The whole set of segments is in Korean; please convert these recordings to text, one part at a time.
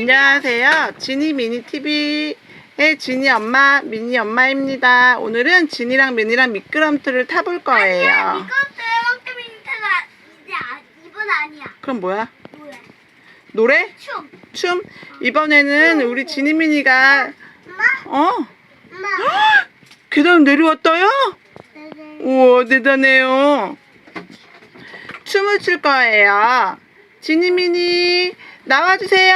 안녕하세요. 지니 미니 TV의 지니 엄마, 미니 엄마입니다. 오늘은 지니랑 미니랑 미끄럼틀을 타볼 거예요. 이만큼 인터가 이제 아, 이번 아니야. 그럼 뭐야? 뭐야? 노래? 춤. 춤? 이번에는 우리 지니 미니가 엄마. 어? 엄마. 계단 내려왔다요? 우와 대단해요. 춤을 출 거예요. 지니 미니 나와주세요.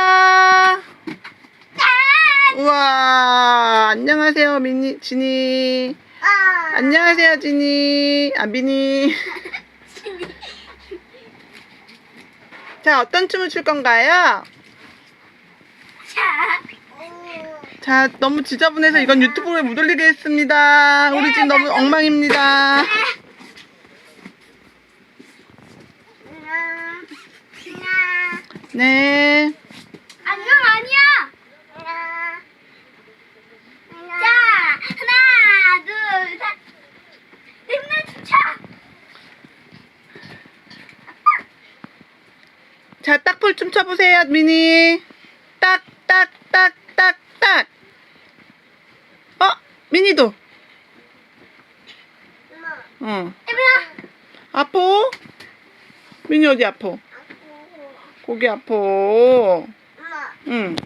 우와 안녕하세요 미니 지니 아. 안녕하세요 지니 아 미니 자 어떤 춤을 출 건가요? 자. 자 너무 지저분해서 이건 유튜브에 못 올리게 했습니다 우리 집 너무 엉망입니다 네 안녕 아니야. 자 하나 둘 셋. 힘내 차. 자, 딱불 좀 쳐보세요, 미니. 딱, 딱, 딱, 딱, 딱. 어, 미니도. 응. 이브라. 아파? 미니 어디 아파? 고기 아파. 엄마. 응.